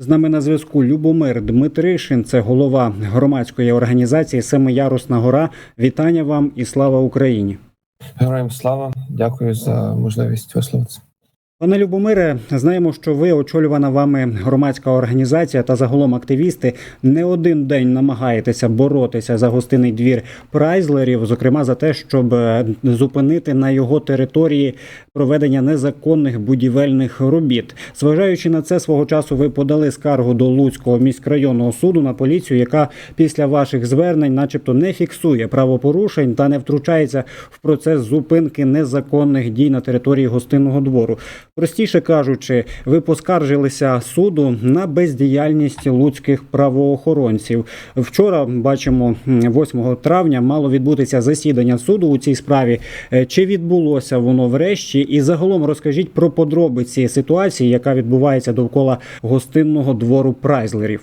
З нами на зв'язку Любомир Дмитришин, це голова громадської організації Семиярусна гора. Вітання вам і слава Україні. Героям слава, дякую за можливість висловитися. Пане Любомире, знаємо, що ви очолювана вами громадська організація та загалом активісти не один день намагаєтеся боротися за гостинний двір прайзлерів, зокрема за те, щоб е, зупинити на його території проведення незаконних будівельних робіт. Зважаючи на це, свого часу ви подали скаргу до Луцького міськрайонного суду на поліцію, яка після ваших звернень, начебто, не фіксує правопорушень та не втручається в процес зупинки незаконних дій на території гостинного двору. Простіше кажучи, ви поскаржилися суду на бездіяльність луцьких правоохоронців. Вчора бачимо, 8 травня мало відбутися засідання суду у цій справі. Е, Чи відбулося воно врешті? І загалом розкажіть про подробиці ситуації, яка відбувається довкола гостинного двору прайзлерів.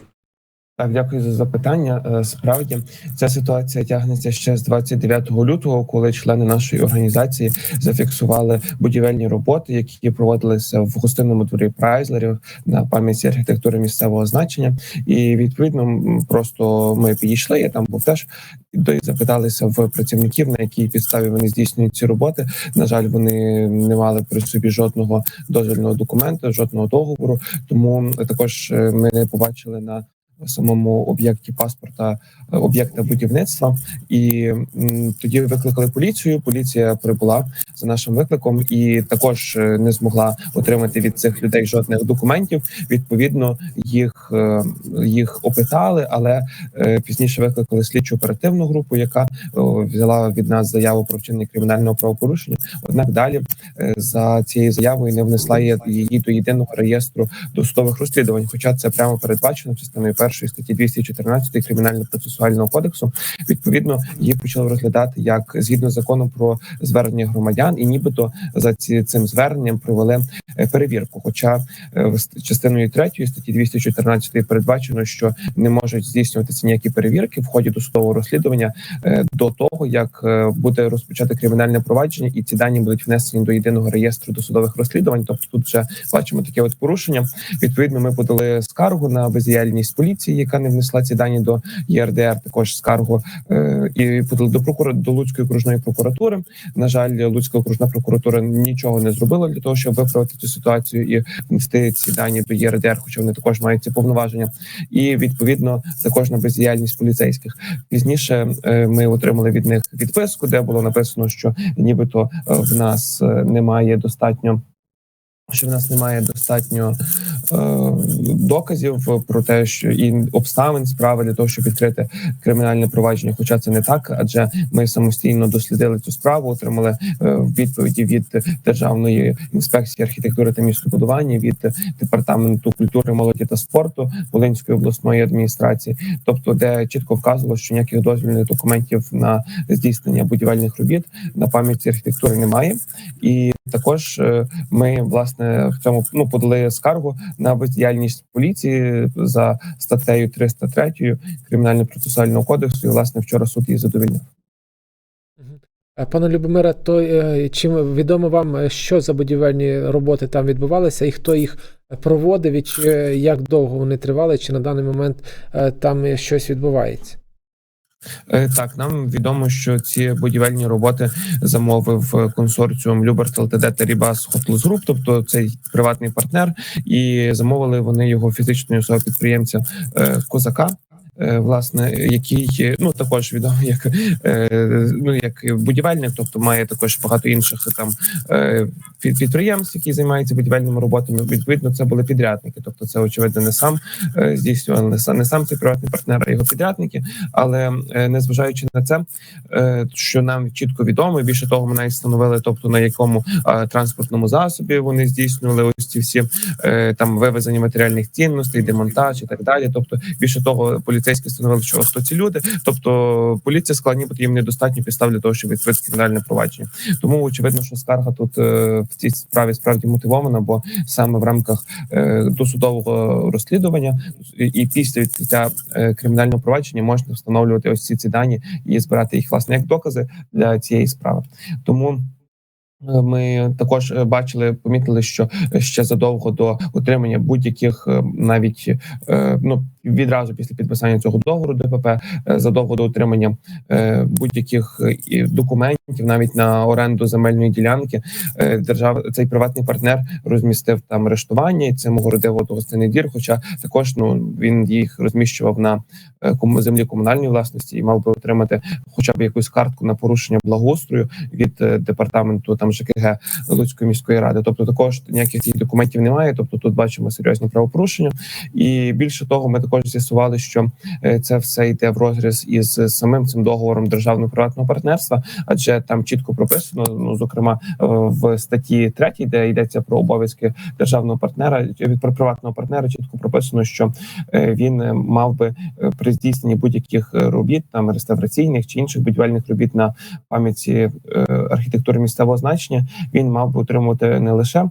Так, дякую за запитання. Е, Справді ця ситуація тягнеться ще з 29 лютого, коли члени нашої організації зафіксували будівельні роботи, які проводилися в гостинному дворі прайзлерів на пам'яті архітектури місцевого значення. І відповідно просто ми підійшли. Я там був теж і запиталися в працівників, на якій підставі вони здійснюють ці роботи. На жаль, вони не мали при собі жодного дозвільного документу, жодного договору. Тому також е, ми не побачили на самому об'єкті паспорта е, об'єкта будівництва, і тоді викликали поліцію. Поліція прибула за нашим викликом і також е, не змогла отримати від цих людей жодних документів. Відповідно, їх е, їх опитали, але пізніше викликали слідчу оперативну групу, яка взяла від нас заяву про вчинення кримінального правопорушення. Однак далі за цією заявою не внесла її до єдиного реєстру досудових розслідувань, хоча це прямо передбачено частиною першої статті 214 кримінального процесуального кодексу. Відповідно, її почали розглядати як згідно з законом про звернення громадян, і нібито за ці цим зверненням провели е, перевірку. Хоча е, частиною третьої статті 214 передбачено, що не можуть здійснюватися ніякі перевірки в ході досудового розслідування е, до того, як буде розпочати кримінальне провадження, і ці дані будуть внесені до єдиного реєстру досудових розслідувань. Тобто, тут вже бачимо таке от порушення. Відповідно, ми подали скаргу на бездіяльність поліції, яка не внесла ці дані до ЄРДР. Також скаргу е, і до прокура до Луцької окружної прокуратури. На жаль, Луцька окружна прокуратура нічого не зробила для того, щоб виправити цю ситуацію і внести ці дані до ЄРДР, хоча вони також мають ці повноваження, і відповідно також на бездіяльність поліцейських. Пізніше е, ми отримали від них відписку, де було написано, що нібито е, в нас немає достатньо. Що в нас немає достатньо доказів про те, що і обставин справи для того, щоб відкрити кримінальне провадження. Хоча це не так, адже ми самостійно дослідили цю справу, отримали е, відповіді від державної інспекції архітектури та містобудування, від департаменту культури, молоді та спорту Волинської обласної адміністрації, тобто де чітко вказувало, що ніяких дозвільних документів на здійснення будівельних робіт на пам'яті архітектури немає, і також е, ми власне в цьому ну подали скаргу на бездіяльність поліції за статтею 303 кримінально процесуального кодексу. І власне вчора суд її задовільнив. Пане Любомире, то е, чим відомо вам, е, що за будівельні роботи там відбувалися, і хто їх проводив, і чи е, як довго вони тривали, чи на даний момент там щось відбувається? Е, Так, нам відомо, що ці будівельні роботи замовив е, консорціум Люберт ЛТД Рібас Хотлс Груп, тобто цей приватний партнер, і замовили вони його фізичної особи підприємця е, Козака. Е, Власне, який е, ну також відомий як е, ну як будівельник, тобто має також багато інших там підприємств, які займаються будівельними роботами. Відповідно, це були підрядники. Тобто, це очевидно не сам здійснював не сам, не сам цей приватний партнер, а його підрядники. Але незважаючи на це, що нам чітко відомо, більше того, ми навіть встановили, тобто на якому транспортному засобі вони здійснювали ось ці всі там вивезення матеріальних цінностей, демонтаж і так далі. Тобто, більше того, поліцейські встановили, що хто ці люди. Тобто, поліція сказала, нібито їм недостатньо підстав для того, щоб відкрити кримінальне провадження. Тому очевидно, що скарга тут е, в цій справі справді мотивована, бо саме в рамках е, досудового розслідування і, після відкриття е, кримінального провадження можна встановлювати ось ці ці дані і збирати їх власне як докази для цієї справи. Тому Ми також бачили, помітили, що ще задовго до отримання будь-яких навіть ну відразу після підписання цього договору ДПП, е, задовго до отримання е, будь-яких е, документів, навіть на оренду земельної ділянки, е, держав цей приватний партнер розмістив там арештування, і цим огородив от гостинний двір. Хоча також ну він їх розміщував на кому землі комунальної власності і мав би отримати хоча б якусь картку на порушення благоустрою від департаменту там ЖКГ Луцької міської ради. Тобто, також ніяких цих документів немає. Тобто, тут бачимо серйозні правопорушення. І більше того, ми також з'ясували, що е, це все йде в розріз із самим цим договором державно-приватного партнерства, адже там чітко прописано, ну зокрема е, в статті 3, де йдеться про обов'язки державного партнера від про приватного партнера, чітко прописано, що е, він е, мав би е, при здійсненні будь-яких е, робіт, там реставраційних чи інших будівельних робіт на пам'яті е, архітектури місцевого значення, він мав би отримувати не лише е,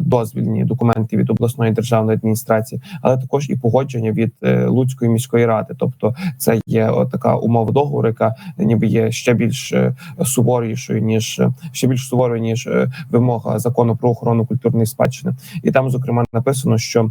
дозвільні документи від обласної державної адміністрації, але також і погодження від е, Луцької міської ради. Тобто, це є така умова договору, яка ніби є ще більш е, суворішою ніж е, ще більш суворою ніж е, вимога закону про охорону культурної спадщини. І там, зокрема, написано, що е,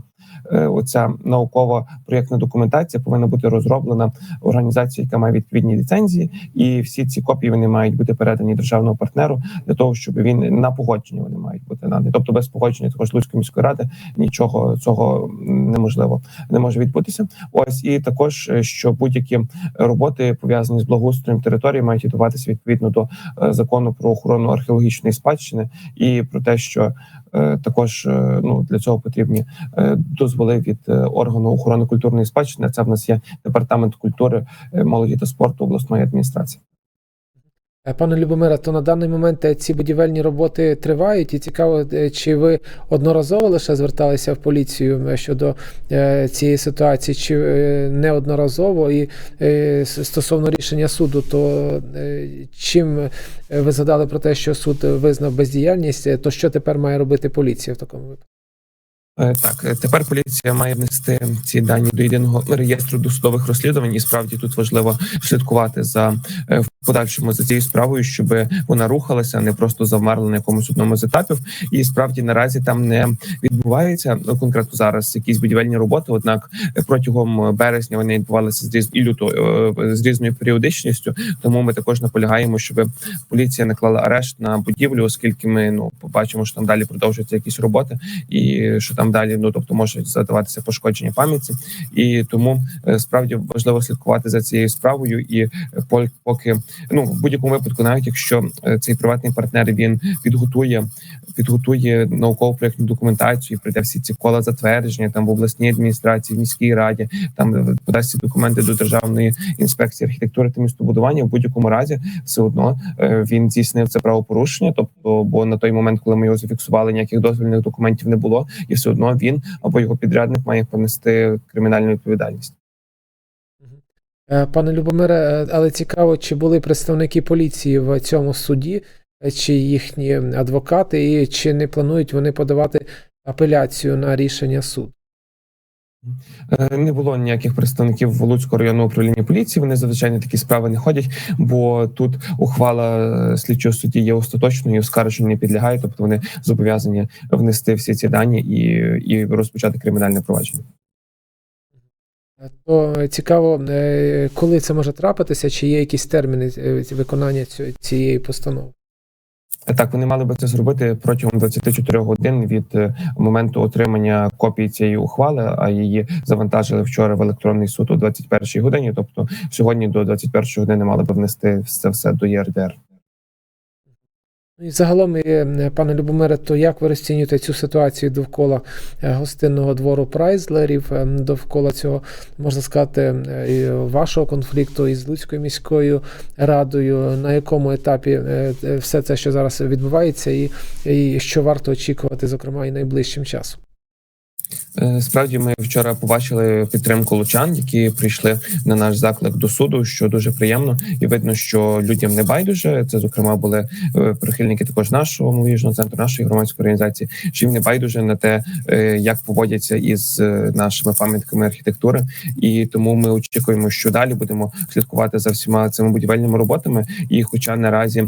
оця наукова проєктна документація повинна бути розроблена організацією, яка має відповідні ліцензії, і всі ці копії вони мають бути передані державному партнеру для того, щоб він на погодження вони мають бути надані. Тобто без погодження також Луцької міської ради нічого цього неможливо не може відбутися. Ось і також е, що будь-які роботи пов'язані з благоустроєм території мають відбуватися відповідно до е, закону про охорону археологічної спадщини і про те, що е, також е, ну для цього потрібні е, дозволи від е, органу охорони культурної спадщини. Це в нас є департамент культури, е, молоді та спорту обласної адміністрації. Е, Пане Любомире, то на даний момент е, ці будівельні роботи тривають, і цікаво, е, чи ви одноразово лише зверталися в поліцію щодо цієї ситуації, чи неодноразово? І стосовно рішення суду, то чим ви згадали про те, що суд визнав бездіяльність, то що тепер має робити поліція в такому випадку? Е, Так, е, тепер поліція має внести ці дані до єдиного реєстру досудових розслідувань. І справді тут важливо слідкувати за е, в подальшому за цією справою, щоб вона рухалася, не просто завмерла на якомусь одному з етапів. І справді наразі там не відбувається ну, конкретно зараз якісь будівельні роботи. Однак протягом березня вони відбувалися з різ... і лютого е, з різною періодичністю. Тому ми також наполягаємо, щоб поліція наклала арешт на будівлю, оскільки ми ну побачимо, що там далі продовжуються якісь роботи, і що там далі, ну тобто можуть задаватися пошкодження пам'яті, і тому е, справді важливо слідкувати за цією справою. І е, поки ну в будь-якому випадку, навіть якщо е, цей приватний партнер він підготує підготує науково проєктну документацію, прийде всі ці кола затвердження там в обласній адміністрації, в міській раді, там подасть ці документи до державної інспекції архітектури та містобудування. В будь-якому разі все одно він здійснив це правопорушення. Тобто, бо на той момент, коли ми його зафіксували, ніяких дозвільних документів не було, і все одно він або його підрядник має понести кримінальну відповідальність. Е, Пане Любомире, е, але цікаво, чи були представники поліції в цьому суді, е, чи їхні адвокати, і чи не планують вони подавати апеляцію на рішення суду? Е, Не було ніяких представників Луцького районного управління поліції. Вони зазвичай такі справи не ходять, бо тут ухвала е, слідчого судді є остаточною і оскарженню не підлягає. Тобто вони зобов'язані внести всі ці дані і, і розпочати кримінальне провадження. Е, То цікаво, коли це може трапитися, чи є якісь терміни виконання цієї постанови? Так, вони мали би це зробити протягом 24 годин від е, моменту отримання копії цієї ухвали, а її завантажили вчора в електронний суд о 21 годині. Тобто сьогодні до 21 години мали би внести це все до ЄРДР. Ну і загалом, пане Любомире, то як ви розцінюєте цю ситуацію довкола е, гостинного двору Прайзлерів, е, довкола цього, можна сказати, вашого конфлікту із Луцькою міською радою, на якому етапі е, е, все це, що зараз відбувається, і, і що варто очікувати, зокрема, і найближчим часом? Е, Справді, ми вчора побачили підтримку лучан, які прийшли на наш заклик до суду, що дуже приємно, і видно, що людям не байдуже. Це зокрема були е, прихильники також нашого молодіжного центру, нашої громадської організації. Що їм не байдуже на те, е, як поводяться із нашими пам'ятками архітектури, і тому ми очікуємо, що далі будемо слідкувати за всіма цими будівельними роботами. І, хоча наразі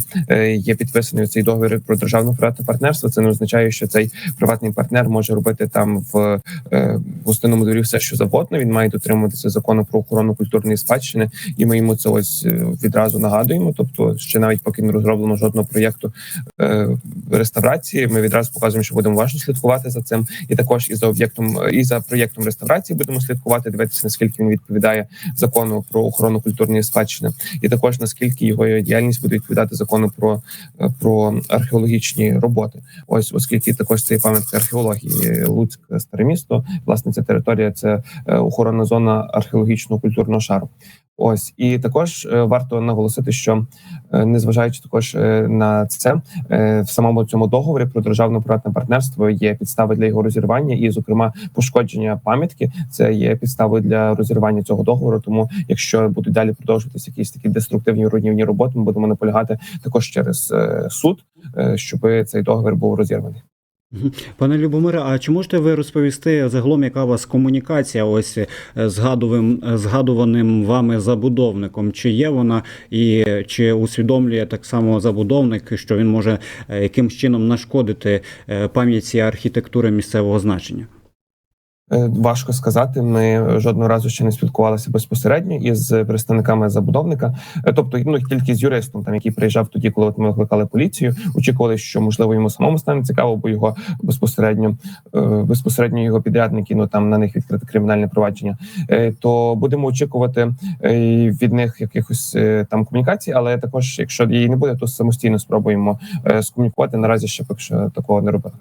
є підписаний цей договір про державне приватне партнерство, це не означає, що цей приватний партнер може робити там в в гостинному дворі все, що завгодно. Він має дотримуватися закону про охорону культурної спадщини, і ми йому це ось е, відразу нагадуємо. Тобто, ще навіть поки не розроблено жодного проєкту е, реставрації, ми відразу показуємо, що будемо уважно слідкувати за цим, і також і за об'єктом, е, і за проєктом реставрації будемо слідкувати, дивитися наскільки він відповідає закону про охорону культурної спадщини, і також наскільки його діяльність буде відповідати закону про, е, про археологічні роботи. Ось оскільки також це пам'ятка археології Луцьк старе місто. Власне, ця територія це е, охоронна зона археологічного культурного шару. Ось і також е, варто наголосити, що е, незважаючи також на це, в самому цьому договорі про державне приватне партнерство є підстави для його розірвання, і, зокрема, пошкодження пам'ятки це є підставою для розірвання цього договору. Тому, якщо будуть далі продовжуватися якісь такі деструктивні руйнівні роботи, ми будемо наполягати також через суд, щоб цей договір був розірваний. Пане Любомире, а чи можете ви розповісти загалом, яка у вас комунікація ось е, згадуваним, е, згадуваним вами забудовником? Чи є вона, і чи усвідомлює так само забудовник, що він може яким якимсь чином нашкодити е, пам'ятці архітектури місцевого значення? Е, Важко сказати. Ми жодного разу ще не спілкувалися безпосередньо із представниками забудовника. Е, Тобто, ну тільки з юристом, там який приїжджав тоді, коли от ми викликали поліцію. Очікували, що можливо йому самому стане цікаво, бо його безпосередньо е, безпосередньо його підрядники. Ну там на них відкрите кримінальне провадження. То будемо очікувати від них якихось там комунікацій, але також, якщо її не буде, то самостійно спробуємо скомунікувати. Наразі ще поки що такого не робили.